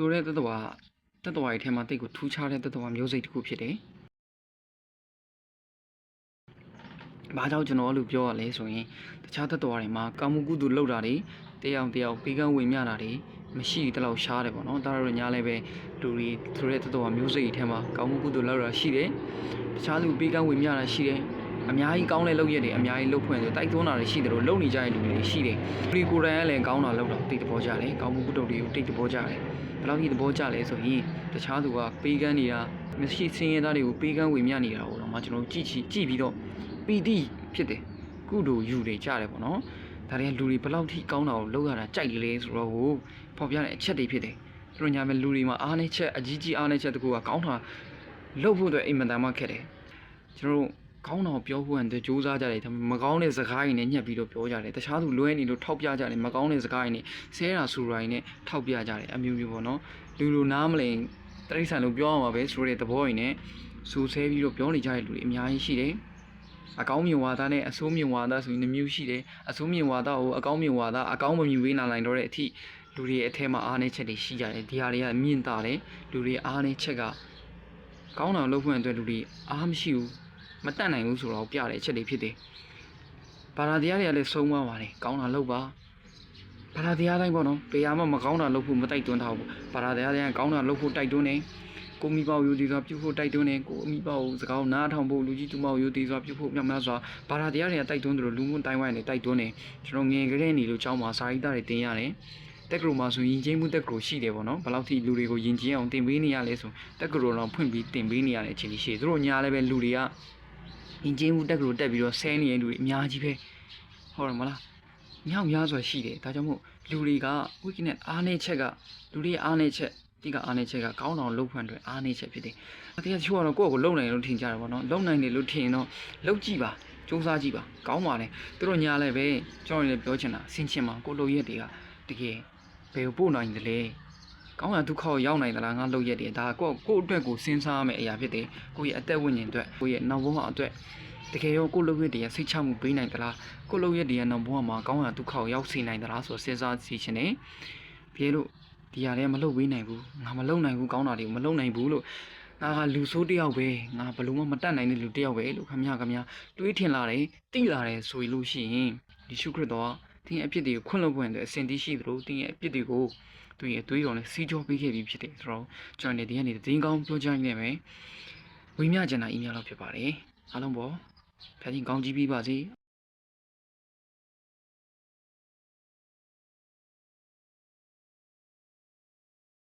ဆိုတဲ့တတဝါတတဝါရဲ့ထဲမှာတိတ်ကိုထူးခြားတဲ့တတဝါမျိုးစိတ်တစ်ခုဖြစ်တယ်။ဘာကြောင့်ကျွန်တော်အဲ့လိုပြောရလဲဆိုရင်တခြားတတဝါတွေမှာကာမှုကုသိုလ်လုပ်တာတွေတရားအောင်တရားပေးကမ်းဝင်မြတာတွေမရှိတလောက်ရှားတယ်ပေါ့နော်။ဒါတော့ညာလည်းပဲလူတွေဆိုတဲ့တတဝါမျိုးစိတ်တွေထဲမှာကာမှုကုသိုလ်လုပ်တာရှိတယ်။တခြားလူပေးကမ်းဝင်မြတာရှိတယ်။ အများကြီးကောင်းတဲ့လုပ်ရက်တွေအများကြီးလုပ်ဖွင့်ဆိုတိုက်တွန်းတာတွေရှိတယ်လို့လုပ်နေကြတဲ့လူတွေရှိတယ်။ဒီကိုယ်တိုင်ကလည်းကောင်းတာလုပ်တော့တိတ်တဘောကြတယ်။ကောင်းမှုကုသိုလ်တွေကိုတိတ်တဘောကြတယ်။ဘယ်လောက်ကြီးသဘောကျလဲဆိုရင်တခြားသူကပေးကမ်းနေတာမရှိစင်းရဲသားတွေကိုပေးကမ်းဝေမျှနေတာကိုတော့မှကျွန်တော်တို့ကြည့်ချီကြည့်ပြီးတော့ပီတိဖြစ်တယ်ကုသိုလ်ယူတွေကြတယ်ပေါ့နော်ဒါတွေကလူတွေဘယ်လောက်ထိကောင်းတာကိုလောက်ရတာကြိုက်လဲဆိုတော့ကိုဖော်ပြတဲ့အချက်တွေဖြစ်တယ်သူတို့ညာမဲ့လူတွေမှာအားနေချက်အကြီးကြီးအားနေချက်တကူကကောင်းတာလုပ်ဖို့အတွက်အိမ်မတန်မှခက်တယ်ကျွန်တော်တို့ ကောင်းတာကိုပြောဖို့အတွက်စူးစမ်းကြတယ်ဒါပေမဲ့မကောင်းတဲ့စကားတွေနဲ့ညှက်ပြီးတော့ပြောကြတယ်တခြားသူလွဲနေလို့ထောက်ပြကြတယ်မကောင်းတဲ့စကားတွေနဲ့ဆဲတာဆူရိုင်းနဲ့ထောက်ပြကြတယ်အမျိုးမျိုးပေါ့နော်လူလူနားမလင်တရိษံလို့ပြောအောင်ပါပဲဆိုတဲ့သဘောရင်းနဲ့စူဆဲပြီးတော့ပြောနေကြတဲ့လူတွေအများကြီးရှိတယ်အကောင်းမြင်ဝါဒနဲ့အဆိုးမြင်ဝါဒဆိုရင်နှမျိုးရှိတယ်အဆိုးမြင်ဝါဒကိုအကောင်းမြင်ဝါဒအကောင်းမမြင်ဝေးနာနိုင်တော့တဲ့အထိလူတွေအထဲမှာအားနည်းချက်တွေရှိကြတယ်ဒီဟာတွေကမြင့်တာတယ်လူတွေအားနည်းချက်ကကောင်းတာလုပ်ဖို့အတွက်လူတွေအားမရှိဘူး မတတ်နိုင်ဘူးဆိုတော့ပြတဲ့အချက်တွေဖြစ်တယ်ဘာသာတရားတွေကလည်းဆုံးမပါတယ်ကောင်းတာလုပ်ပါဘာသာတရားတိုင်းပေါ့နော်ဘယ်ဟာမှမကောင်းတာလုပ်ဖို့မတိုက်တွန်းထားဘူးဘာသာတရားတွေကကောင်းတာလုပ်ဖို့တိုက်တွန်းတယ်ကိုမိပေါယူတည်စွာပြုဖို့တိုက်တွန်းတယ်ကိုအမိပေါကိုစကားနားထောင်ဖို့လူကြီးသူမကိုယူတည်စွာပြုဖို့မြောက်များစွာဘာသာတရားတွေကတိုက်တွန်းတယ်လို့လူမှုတိုင်းဝိုင်းတွေတိုက်တွန်းတယ်ကျွန်တော်ငယ်ကလေးနေလို့ကျောင်းမှာစာရိတ္တတွေတင်ရတယ်တက်ကရိုမှာဆိုရင်ချင်းမှုတက်ကရိုရှိတယ်ပေါ့နော်ဘယ်လောက်ထိလူတွေကိုယဉ်ကျေးအောင်တင်ပေးနေရလဲဆိုတက်ကရိုတော့ဖွင့်ပြီးတင်ပေးနေရတဲ့အခြေအနေရှိတယ်သူတို့ညာလည်းပဲလူတွေက ယဉ်ကျေးမှုတက်ကရိုတက်ပြီးတော့ဆဲနေတဲ့လူတွေအများကြီးပဲဟုတ်တယ်မလားမြောက်များစွာရှိတယ်ဒါကြောင့်မို့လူတွေက weakness အားနည်းချက်ကလူတွေရဲ့အားနည်းချက်ဒီကအားနည်းချက်ကကောင်းအောင်လုပ်ဖွင့်အတွက်အားနည်းချက်ဖြစ်တယ်အတရားချို့ကတော့ကိုယ့်ကိုယ်လုံနိုင်တယ်လို့ထင်ကြတယ်ပေါ့နော်လုံနိုင်တယ်လို့ထင်ရင်တော့လုပ်ကြည့်ပါစူးစမ်းကြည့်ပါကောင်းပါလေသူတို့ညာလည်းပဲကျွန်တော်လည်းပြောချင်တာဆင်ချင်ပါကိုလိုရက်တွေကတကယ်ဘယ်ကိုပို့နိုင်တယ်လဲ ကောင်းရဒုက္ခကိုရောက်နိုင်သလားငါလုပ်ရက်တွေဒါကိုယ့်ကိုယ့်အတွက်ကိုစဉ်းစားရမယ့်အရာဖြစ်တယ်ကိုယ့်ရဲ့အသက်ဝိညာဉ်အတွက်ကိုယ့်ရဲ့နောက်ဘဝအတွက်တကယ်ရောကိုယ့်လုပ်ရက်တွေကစိတ်ချမှုပေးနိုင်သလားကိုယ့်လုပ်ရက်တွေကနောက်ဘဝမှာကောင်းရဒုက္ခကိုရောက်စေနိုင်သလားဆိုတော့စဉ်းစားစီချင်တယ်ပြေလို့ဒီဟာတွေကမလုပ်ပေးနိုင်ဘူးငါမလုပ်နိုင်ဘူးကောင်းတာတွေကိုမလုပ်နိုင်ဘူးလို့ငါကလူဆိုးတစ်ယောက်ပဲငါဘယ်လို့မှမတတ်နိုင်တဲ့လူတစ်ယောက်ပဲလို့ခမရခမရတွေးထင်လာတယ်တိလာတယ်ဆိုလို့ရှိရင်ယေရှုခရစ်တော်က တင်းရဲ့အပြစ်တွေကိုခွင့်လွှတ်ဖို့အတွက်အစဉ်တည်းရှိသလိုတင်းရဲ့အပြစ်တွေကိုသူရဲ့အသွေးတော်နဲ့စီးကြောပေးခဲ့ပြီးဖြစ်တယ်ဆိုတော့ကျွန်တော်ဒီကနေတင်းကောင်းပြောကြနေမယ်ဝိမြကျန်တာအီးမေးလ်တော့ဖြစ်ပါတယ်အားလုံးပေါ့ဖျားချင်းကောင်းကြီးပြီးပါစေ